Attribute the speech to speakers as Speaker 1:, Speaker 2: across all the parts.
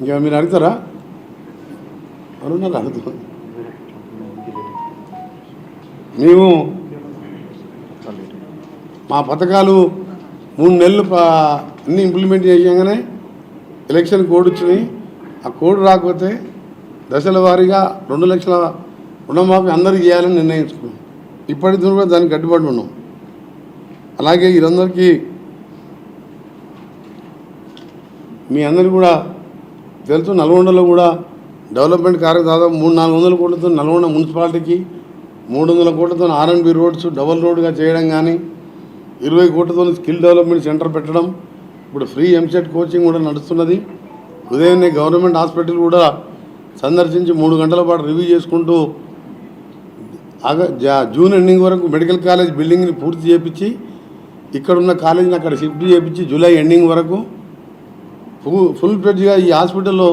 Speaker 1: ఇంకా మీరు అడుగుతారా? అనున్నారు అడుగుతాం మేము మా పథకాలు మూడు నెలలు ప- ఇంప్లిమెంట్ చేయగానే ఎలక్షన్ కోడ్ వచ్చినాయి. ఆ కోడ్ రాకపోతే దశల వారీగా రెండు లక్షల రుణమాఫీ అందరికీ చేయాలని నిర్ణయించుకున్నాం. ఇప్పటికి కూడా దానికి కట్టుబడి ఉన్నాం. అలాగే వీరందరికీ మీ అందరికీ కూడా తెలుసు నల్గొండలో కూడా డెవలప్మెంట్ కార్యక్రమం దాదాపు మూడు నాలుగు వందల కోట్లతో నల్గొండ మున్సిపాలిటీకి మూడు వందల కోట్లతో ఆర్ఎన్బి రోడ్స్ డబల్ రోడ్గా చేయడం కానీ ఇరవై కోట్లతో స్కిల్ డెవలప్మెంట్ సెంటర్ పెట్టడం. ఇప్పుడు ఫ్రీ ఎంసెట్ కోచింగ్ కూడా నడుస్తున్నది. ఉదయాన్నే గవర్నమెంట్ హాస్పిటల్ కూడా సందర్శించి మూడు గంటల పాటు రివ్యూ చేసుకుంటూ ఆగ జా- జూన్ ఎండింగ్ వరకు మెడికల్ కాలేజ్ బిల్డింగ్ని పూర్తి చేయించి ఇక్కడున్న కాలేజీని అక్కడ షిఫ్ట్ చేయించి జూలై ఎండింగ్ వరకు ఫుల్ ఫుల్ ఫ్లెడ్జ్గా ఈ హాస్పిటల్లో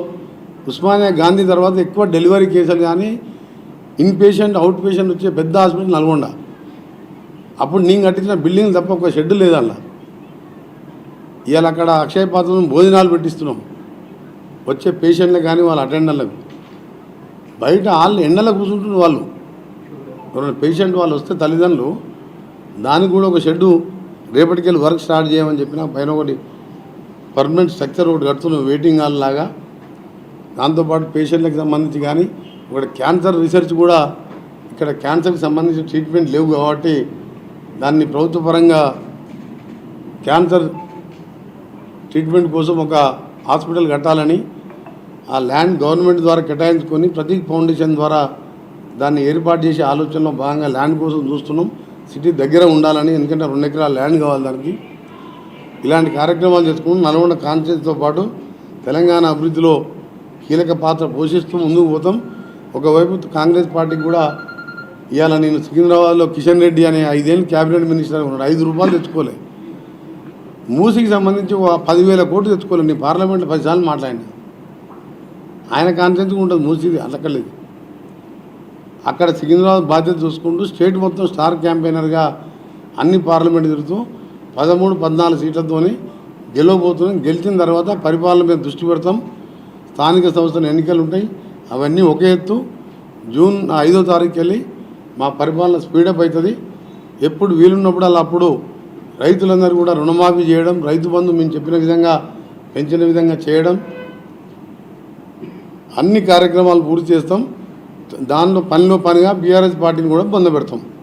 Speaker 1: ఉస్మానియా గాంధీ తర్వాత ఎక్కువ డెలివరీ కేసులు కానీ ఇన్ పేషెంట్ అవుట్ పేషెంట్ వచ్చే పెద్ద హాస్పిటల్ నల్గొండ. అప్పుడు నేను కట్టించిన బిల్డింగ్ తప్ప ఒక షెడ్ లేదన్న. ఇవాళ అక్కడ అక్షయ పాత్రలో భోజనాలు పెట్టిస్తున్నాం. వచ్చే పేషెంట్లకు కానీ వాళ్ళ అటెండర్లకు. బయట వాళ్ళు ఎండలో కూర్చుంటున్న వాళ్ళు. ఎవరైనా పేషెంట్ వాళ్ళు వస్తే తల్లిదండ్రులు దానికి కూడా ఒక షెడ్డు రేపటికెళ్ళి వర్క్ స్టార్ట్ చేయమని చెప్పిన పైన ఒకటి పర్మనెంట్ స్ట్రక్చర్ ఒకటి కడుతున్నాం వెయిటింగ్ హాల్ లాగా. దాంతోపాటు పేషెంట్లకు సంబంధించి కానీ ఇక్కడ క్యాన్సర్ రీసెర్చ్ కూడా ఇక్కడ క్యాన్సర్కి సంబంధించిన ట్రీట్మెంట్ లేవు కాబట్టి దాన్ని ప్రభుత్వ పరంగా క్యాన్సర్ ట్రీట్మెంట్ కోసం ఒక హాస్పిటల్ కట్టాలని ఆ ల్యాండ్ గవర్నమెంట్ ద్వారా కేటాయించుకొని ప్రతీక్ ఫౌండేషన్ ద్వారా దాన్ని ఏర్పాటు చేసే ఆలోచనలో భాగంగా ల్యాండ్ కోసం చూస్తున్నాం. సిటీ దగ్గర ఉండాలని ఎందుకంటే రెండు ఎకరాల ల్యాండ్ కావాలి దానికి. ఇలాంటి కార్యక్రమాలు చేసుకుంటూ నల్గొండ కాన్స్టిట్యూన్సీతో పాటు తెలంగాణ అభివృద్ధిలో కీలక పాత్ర పోషిస్తూ ముందుకు పోతాం. ఒకవైపు కాంగ్రెస్ పార్టీకి కూడా ఇవాళ నేను సికింద్రాబాద్లో కిషన్ రెడ్డి అనే ఐదేళ్ళు క్యాబినెట్ మినిస్టర్ ఉన్నాడు. ఐదు రూపాయలు తెచ్చుకోలే. మూసికి సంబంధించి పదివేల కోట్లు తెచ్చుకోలే. నీ పార్లమెంట్లో పదిసార్లు మాట్లాడినా. ఆయన కాన్ఫిడెన్స్ ఉంటుంది. మూసిది అలకలేదు అక్కడ సికింద్రాబాద్ బాధ్యత చూసుకుంటూ స్టేట్ మొత్తం స్టార్ క్యాంపెయినర్గా అన్ని పార్లమెంట్ తిరుగుతూ పదమూడు పద్నాలుగు సీట్లతోని గెలవబోతున్నాం. గెలిచిన తర్వాత పరిపాలన మీద దృష్టి పెడతాం. స్థానిక సంస్థల ఎన్నికలు ఉంటాయి అవన్నీ ఒకే ఎత్తు. జూన్ ఐదో తారీఖు వెళ్ళి మా పరిపాలన స్పీడప్ అవుతుంది ఎప్పుడు వీలున్నప్పుడు అలా అప్పుడు రైతులందరూ కూడా రుణమాఫీ చేయడం రైతు బంధు మేము చెప్పిన విధంగా పెంచిన విధంగా చేయడం అన్ని కార్యక్రమాలు పూర్తి చేస్తాం. దానిలో పనిలో పనిగా బీఆర్ఎస్ పార్టీని కూడా పొందబెడతాం